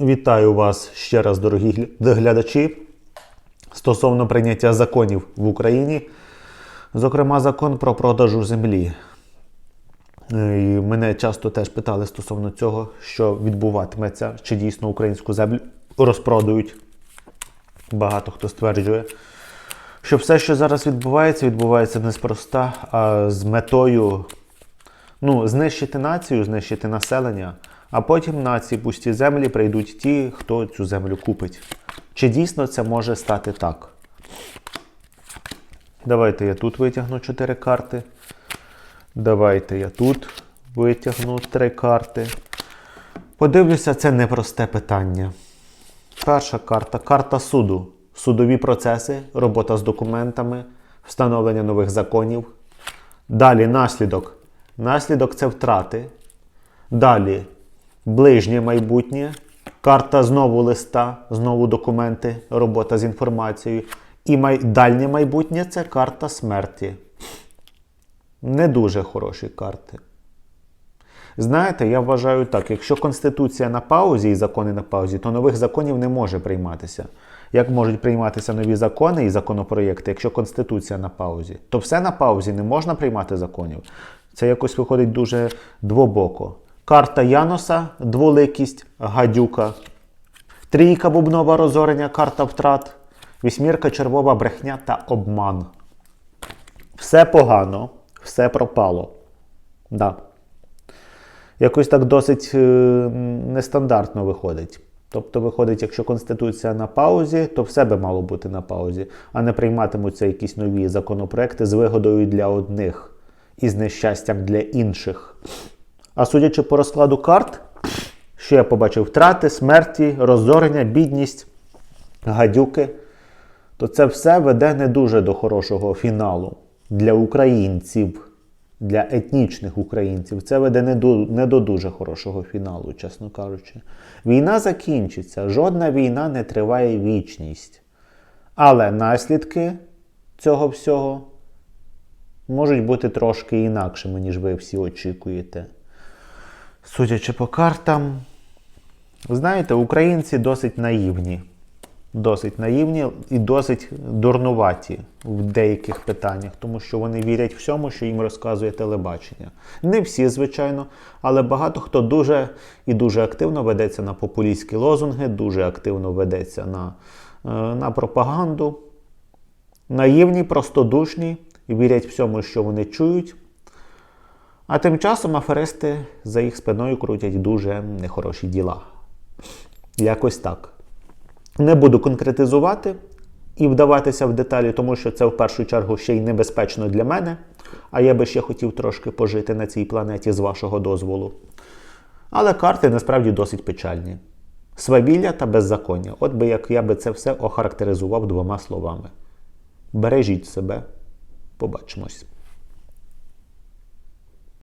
Вітаю вас ще раз, дорогі глядачі. Стосовно прийняття законів в Україні, зокрема, закон про продажу землі. Е, І мене часто теж питали стосовно цього, що відбуватиметься, чи дійсно українську землю розпродають. Багато хто стверджує, що все, що зараз відбувається, відбувається неспроста, а з метою ну, знищити націю, знищити населення, а потім на ці пусті землі прийдуть ті, хто цю землю купить. Чи дійсно це може стати так? Давайте я тут витягну 4 карти. Давайте я тут витягну 3 карти. Подивлюся, це непросте питання. Перша карта карта суду. Судові процеси, робота з документами, встановлення нових законів. Далі наслідок. Наслідок це втрати. Далі ближнє майбутнє. Карта знову листа, знову документи, робота з інформацією. І май... дальнє майбутнє це карта смерті. Не дуже хороші карти. Знаєте, я вважаю так: якщо Конституція на паузі і закони на паузі, то нових законів не може прийматися. Як можуть прийматися нові закони і законопроєкти, якщо Конституція на паузі? То все на паузі не можна приймати законів. Це якось виходить дуже двобоко. Карта Яноса, дволикість, гадюка. Трійка бубнова розорення, карта втрат. Вісьмірка червова брехня та обман. Все погано, все пропало. Да. Якось так досить е, нестандартно виходить. Тобто, виходить, якщо Конституція на паузі, то все би мало бути на паузі, а не прийматимуться якісь нові законопроекти з вигодою для одних і з нещастям для інших. А судячи по розкладу карт, що я побачив втрати, смерті, розорення, бідність, гадюки, то це все веде не дуже до хорошого фіналу для українців, для етнічних українців. Це веде не до, не до дуже хорошого фіналу, чесно кажучи. Війна закінчиться, жодна війна не триває вічність. Але наслідки цього всього можуть бути трошки інакшими, ніж ви всі очікуєте. Судячи по картам, знаєте, українці досить наївні. Досить наївні і досить дурнуваті в деяких питаннях, тому що вони вірять всьому, що їм розказує телебачення. Не всі, звичайно, але багато хто дуже і дуже активно ведеться на популістські лозунги, дуже активно ведеться на, е, на пропаганду. Наївні, простодушні і вірять всьому, що вони чують. А тим часом аферисти за їх спиною крутять дуже нехороші діла. Якось так. Не буду конкретизувати і вдаватися в деталі, тому що це в першу чергу ще й небезпечно для мене. А я би ще хотів трошки пожити на цій планеті з вашого дозволу. Але карти насправді досить печальні. Свавілля та беззаконня. От би як я би це все охарактеризував двома словами. Бережіть себе. Побачимось.